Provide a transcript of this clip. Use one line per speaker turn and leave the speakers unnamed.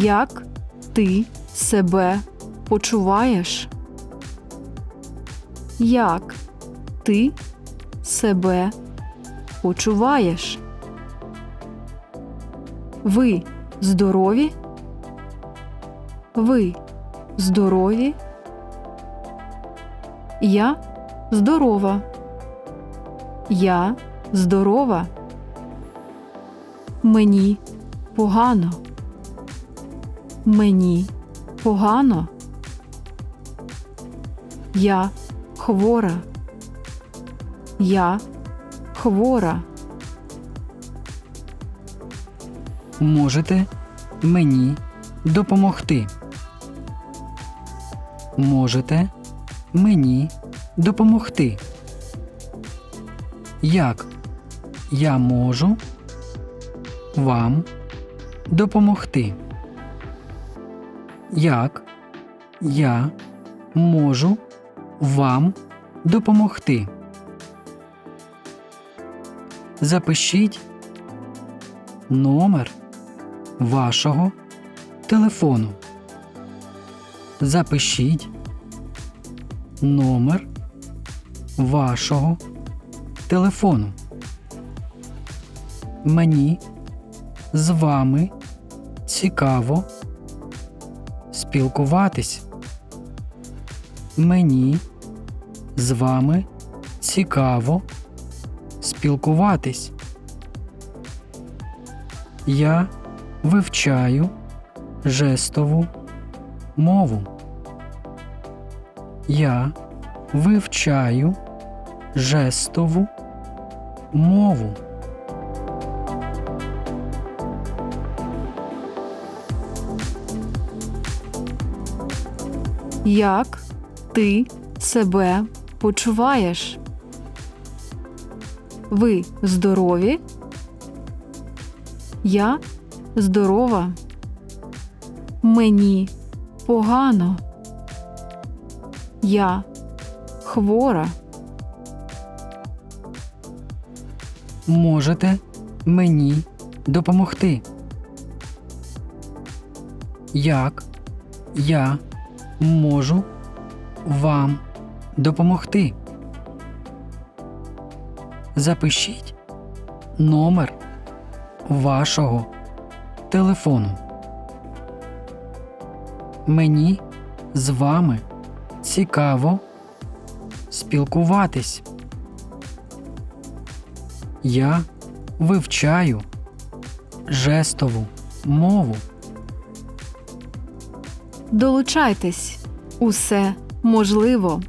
Як ти себе почуваєш? Як ти себе почуваєш? Ви здорові? Ви здорові? Я здорова. Я здорова. Мені погано. Мені погано. Я хвора. Я хвора.
Можете мені допомогти? Можете мені допомогти? Як я можу вам допомогти? Як я можу вам допомогти? Запишіть номер вашого телефону. Запишіть номер вашого телефону. Мені з вами цікаво спілкуватись. Мені з вами цікаво спілкуватись. Я вивчаю жестову мову. Я вивчаю жестову мову.
Як ти себе почуваєш? Ви здорові? Я здорова. Мені погано. Я хвора.
Можете мені допомогти? Як я можу вам допомогти? Запишіть номер вашого телефону. Мені з вами цікаво спілкуватись. Я вивчаю жестову мову.
Долучайтесь. Усе можливо.